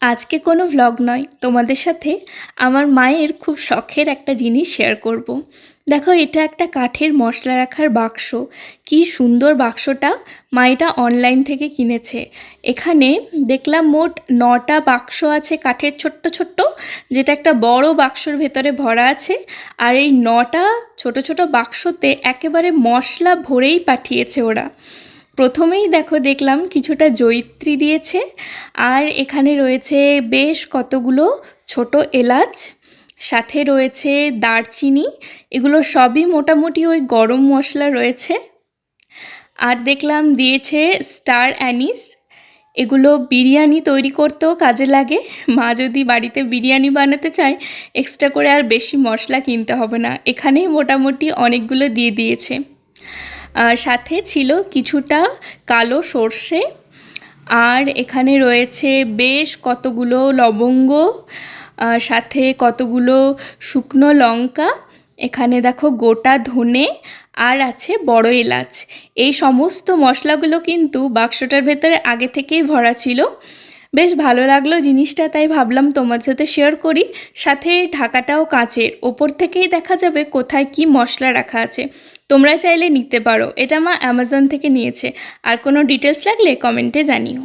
আজকে কোনো ভ্লগ নয়, তোমাদের সাথে আমার মায়ের খুব শখের একটা জিনিস শেয়ার করব। দেখো, এটা একটা কাঠের মশলা রাখার বাক্স। কি সুন্দর বাক্সটা মা এটা অনলাইন থেকে কিনেছে। এখানে দেখলাম মোট নটা বাক্স আছে কাঠের ছোট্ট ছোট্ট, যেটা একটা বড় বাক্সর ভেতরে ভরা আছে। আর এই নটা ছোট ছোট বাক্সতে একেবারে মশলা ভরেই পাঠিয়েছে ওরা। প্রথমেই দেখো দেখলাম কিছুটা জয়িত্রী দিয়েছে, আর এখানে রয়েছে বেশ কতগুলো ছোট এলাচ, সাথে রয়েছে দারচিনি, এগুলো সবই মোটামুটি ওই গরম মশলা রয়েছে। আর দেখলাম দিয়েছে স্টার অ্যানিস, এগুলো বিরিয়ানি তৈরি করতেও কাজে লাগে, মা যদি বাড়িতে বিরিয়ানি বানাতে চায় এক্সট্রা করে আর বেশি মশলা কিনতে হবে না, এখানেই মোটামুটি অনেকগুলো দিয়ে দিয়েছে। সাথে ছিল কিছুটা কালো সর্ষে। আর এখানে রয়েছে বেশ কতগুলো লবঙ্গ সাথে কতগুলো শুকনো লঙ্কা। এখানে দেখো গোটা ধনে আর আছে বড় এলাচ। এই সমস্ত মশলাগুলো কিন্তু বাক্সটার ভেতরে আগে থেকেই ভরা ছিল। বেশ ভালো লাগল জিনিসটা, তাই ভাবলাম তোমার সাথে শেয়ার করি। সাথে ঢাকাটাও কাঁচের, ওপর থেকেই দেখা যাবে কোথায় কি মশলা রাখা আছে। তোমরা চাইলে নিতে পারো, এটা মা অ্যামাজন থেকে নিয়েছে। আর কোনো ডিটেলস লাগলে কমেন্টে জানিও।